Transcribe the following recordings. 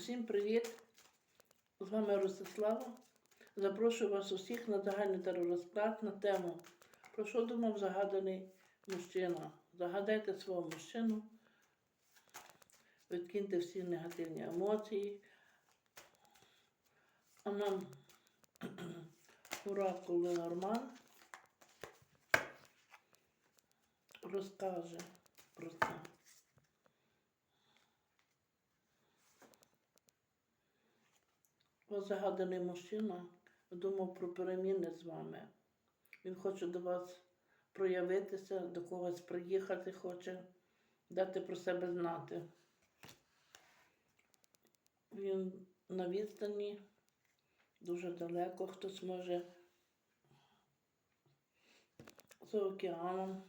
Усім привіт! З вами Ростислава. Запрошую вас усіх на загальний теророзклад на тему Про що думав загаданий мужчина? Загадайте свого мужчину, відкиньте всі негативні емоції. А нам оракул Ленорман розкаже про це. Ось загаданий мужчина думав про переміни з вами. Він хоче до вас проявитися, до когось приїхати хоче, дати про себе знати. Він на відстані, дуже далеко, хтось може за океаном,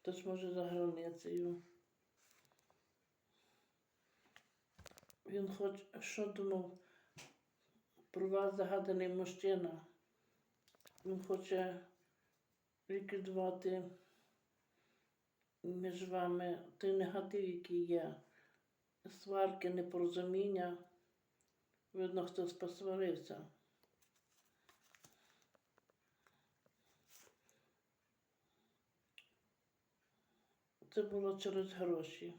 хтось може за границею. Він хоч що думав про вас загаданий мужчина. Він хоче ліквідувати між вами той негатив, який є. Сварки, непорозуміння. Видно, хтось посварився. Це було через гроші.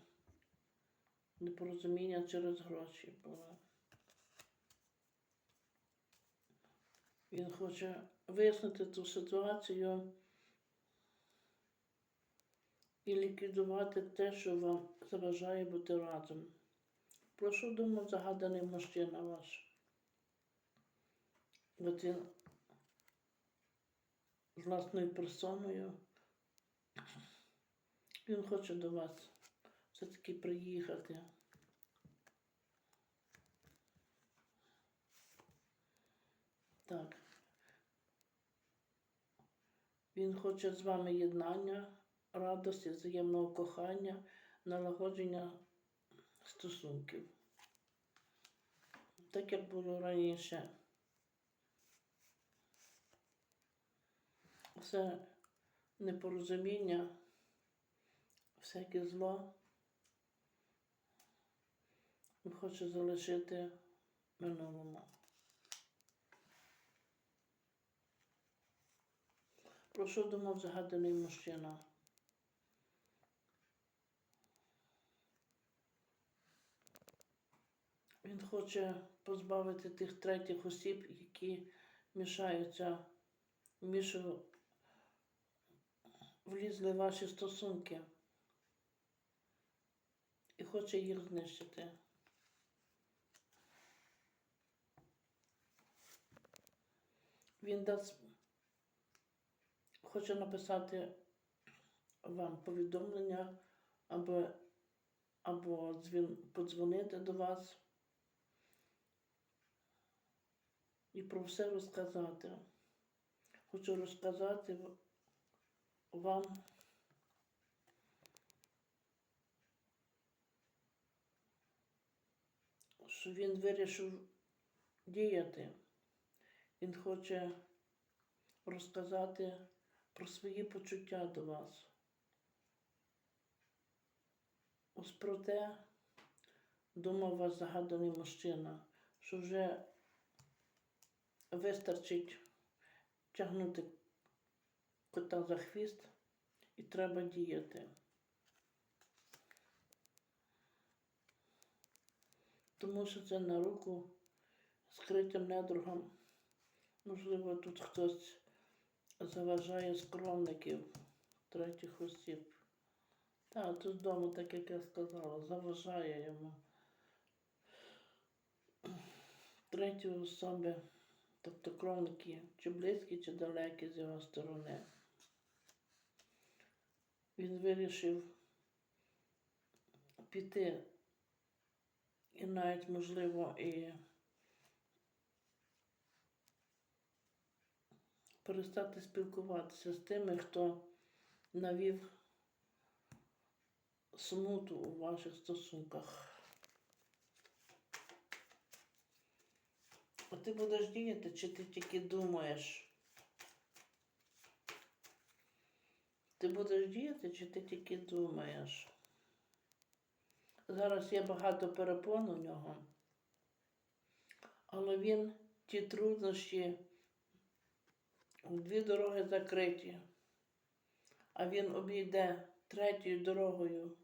Непорозуміння через гроші було. Він хоче вияснити ту ситуацію і ліквідувати те, що вам заважає бути разом. Про що думав загаданий мужчина ваш? От він з власною персоною. Він хоче до вас все-таки приїхати. Так. Він хоче з вами єднання, радості, взаємного кохання, налагодження стосунків. Так як було раніше. Все непорозуміння, всяке зло хоче залишити минулому. Про що думав загаданий мужчина? Він хоче позбавити тих третіх осіб, які мішаються, вмішу влізли в ваші стосунки і хоче їх знищити. Він дасть, хоче написати вам повідомлення або, або дзвін, подзвонити до вас і про все розказати. Хочу розказати вам. Що він вирішив діяти. Він хоче розказати про свої почуття до вас. Ось про те думав вас загаданий мужчина, що вже вистачить тягнути кота за хвіст і треба діяти. Тому що це на руку скритим недругам. Можливо, тут хтось заважає скромників третіх осіб. Так, тут вдома, так як я сказала, заважає йому. Треті особи, тобто кровники, чи близькі, чи далекі з його сторони. Він вирішив піти і навіть, можливо, і перестати спілкуватися з тими, хто навів смуту у ваших стосунках. А ти будеш діяти, чи ти тільки думаєш? Ти будеш діяти, чи ти тільки думаєш? зараз є багато перепон у нього, але він ті труднощі, дві дороги закриті, а він обійде третьою дорогою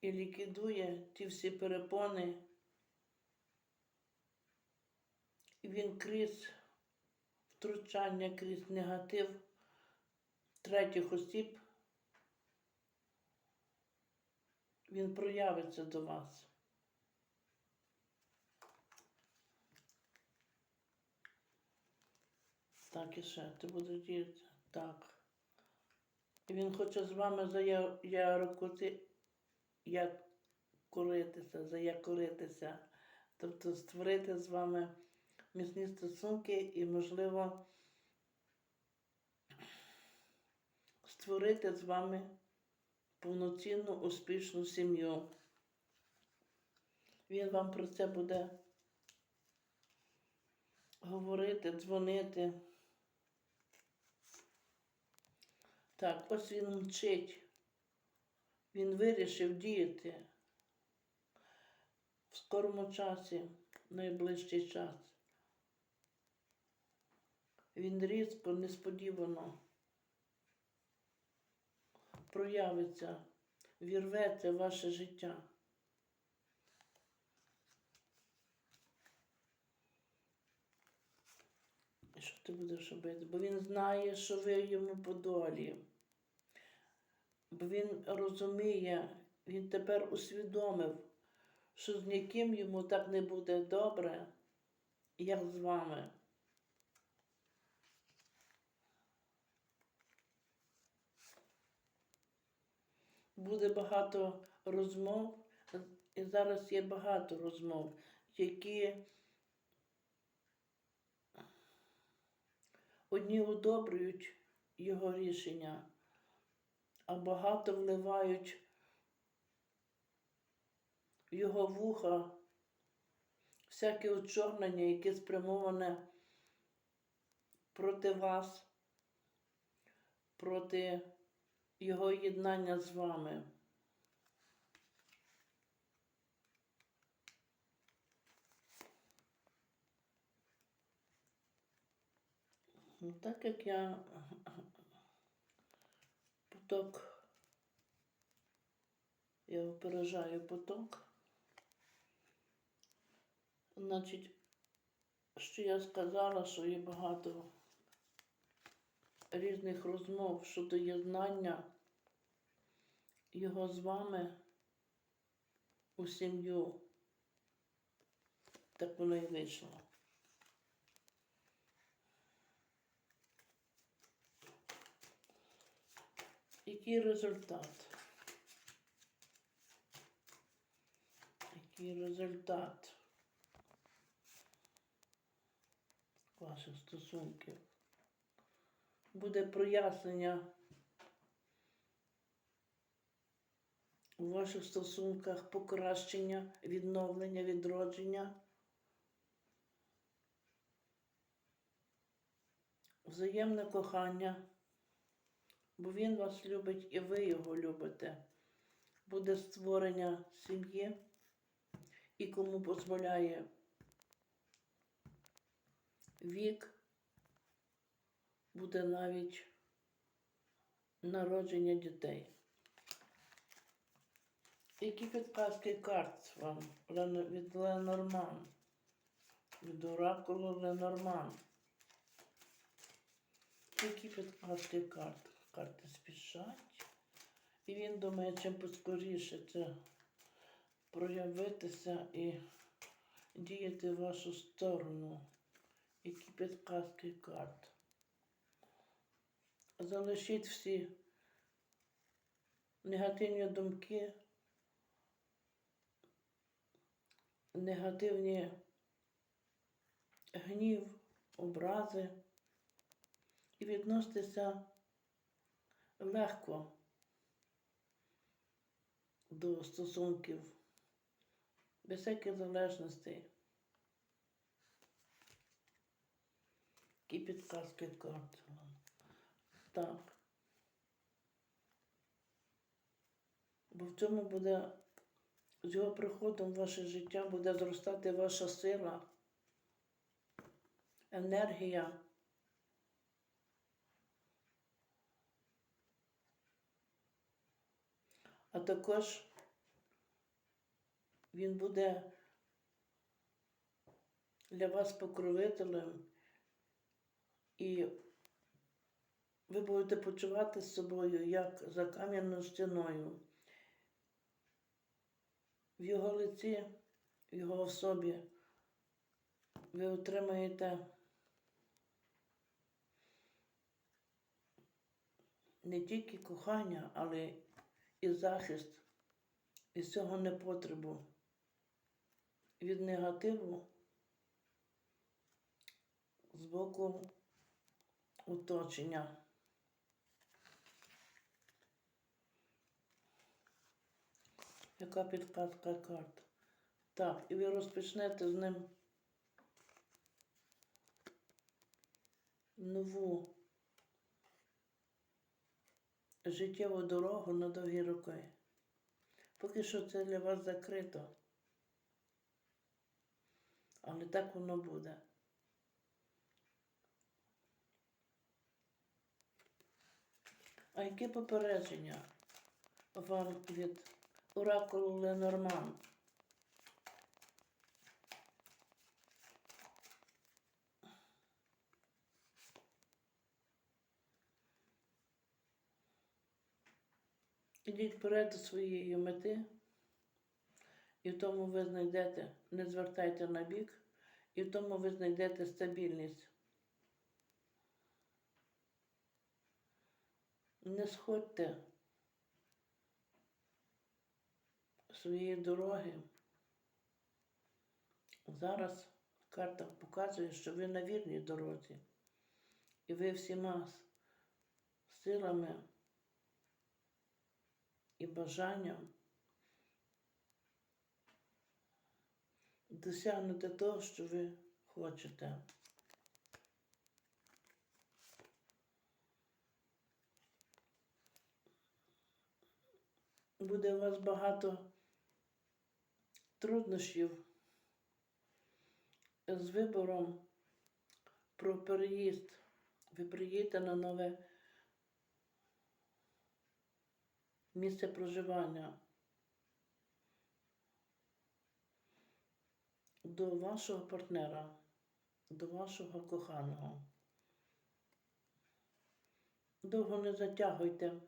і ліквідує ті всі перепони. І він крізь втручання, крізь негатив третіх осіб, він проявиться до вас. Так, і ще ти будеш діяти. Так. І він хоче з вами заярокути, як коритися, заякоритися. Тобто створити з вами міцні стосунки і, можливо, створити з вами повноцінну успішну сім'ю. Він вам про це буде говорити, дзвонити. Так, ось він мчить. Він вирішив діяти в скорому часі, найближчий час. Він різко, несподівано проявиться, вірветься в ваше життя. І що ти будеш робити? Бо він знає, що ви йому по долі. Бо він розуміє, він тепер усвідомив, що з ніким йому так не буде добре, як з вами. Буде багато розмов, і зараз є багато розмов, які одні удобрюють його рішення, а багато вливають його вуха всяке очорнення, яке спрямоване проти вас, проти його єднання з вами. Ну, так як я поток, я опережаю поток, значить, що я сказала, що є багато різних розмов щодо єднання його з вами у сім'ю. Так воно і вийшло. Який результат? Який результат ваших стосунків? Буде прояснення у ваших стосунках, покращення, відновлення, відродження, взаємне кохання бо він вас любить і ви його любите. Буде створення сім'ї і кому дозволяє вік, буде навіть народження дітей. Які підказки карт вам від Ленорман? Від оракулу Ленорман. Які підказки карт? Карти спішать. І він думає, чим поскоріше це проявитися і діяти в вашу сторону. Які підказки карт. Залишіть всі негативні думки, негативні гнів, образи і відноситися легко до стосунків, без всяких залежностей. Які підказки карт. Так. Бо в цьому буде, з його приходом в ваше життя буде зростати ваша сила, енергія. А також він буде для вас покровителем, і ви будете почувати з собою як за кам'яною стіною. В його лиці, в його особі ви отримаєте не тільки кохання, але і захист від цього непотребу, від негативу з боку оточення. Яка підказка карт? Так, і ви розпочнете з ним нову життєву дорогу на довгі роки. Поки що це для вас закрито. Але так воно буде. А які попередження вам від оракулу Ленорман? Ідіть вперед до своєї мети, і в тому ви знайдете, не звертайте на бік, і в тому ви знайдете стабільність. Не сходьте своєї дороги. Зараз карта показує, що ви на вірній дорозі. І ви всіма силами і бажанням досягнете того, що ви хочете. Буде у вас багато труднощів з вибором про переїзд. Ви приїдете на нове місце проживання. До вашого партнера, до вашого коханого. Довго не затягуйте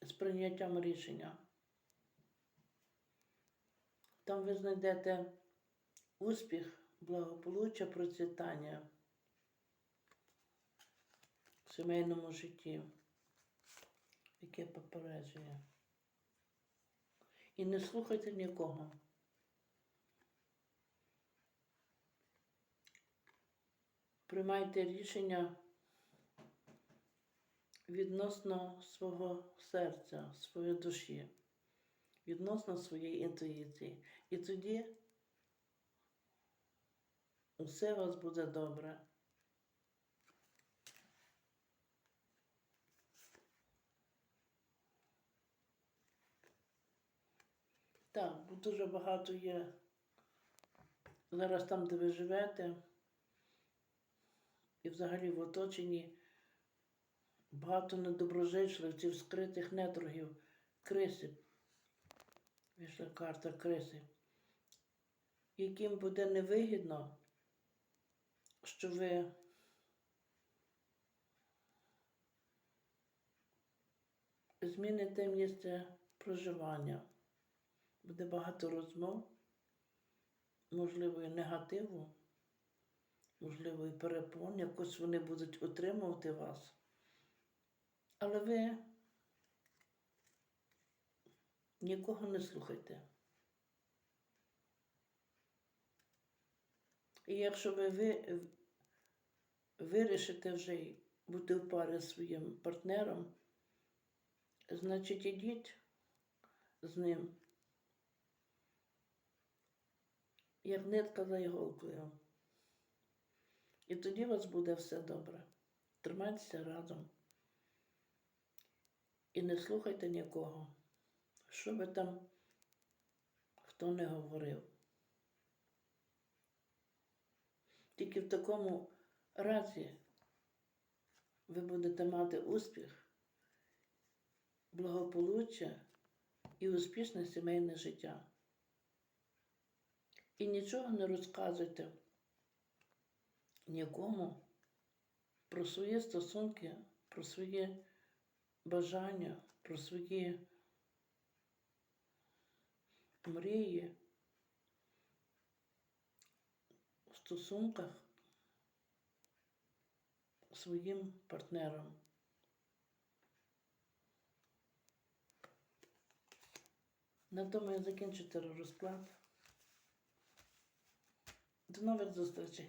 з прийняттям рішення. Там ви знайдете успіх, благополуччя, процвітання в сімейному житті, яке попереджує. І не слухайте нікого. Приймайте рішення відносно свого серця, своєї душі, відносно своєї інтуїції. І тоді усе у вас буде добре. Так, бо дуже багато є зараз там, де ви живете, і взагалі в оточенні багато недоброжичливців, скритих недругів, криси. Вийшла карта криси, яким буде невигідно, що ви зміните місце проживання. Буде багато розмов, можливо, і негативу, можливо, і перепон, якось вони будуть утримувати вас. Але ви нікого не слухайте. І якщо ви, ви вирішите вже бути в парі з своїм партнером, значить ідіть з ним, як нитка за іголкою. І тоді у вас буде все добре. Тримайтеся разом. І не слухайте нікого, що би там хто не говорив. Тільки в такому разі ви будете мати успіх, благополуччя і успішне сімейне життя. І нічого не розказуйте нікому про свої стосунки, про свої бажання, про свої мрії в стосунках своїм партнерам. На тому я закінчу розклад. До нових зустрічей.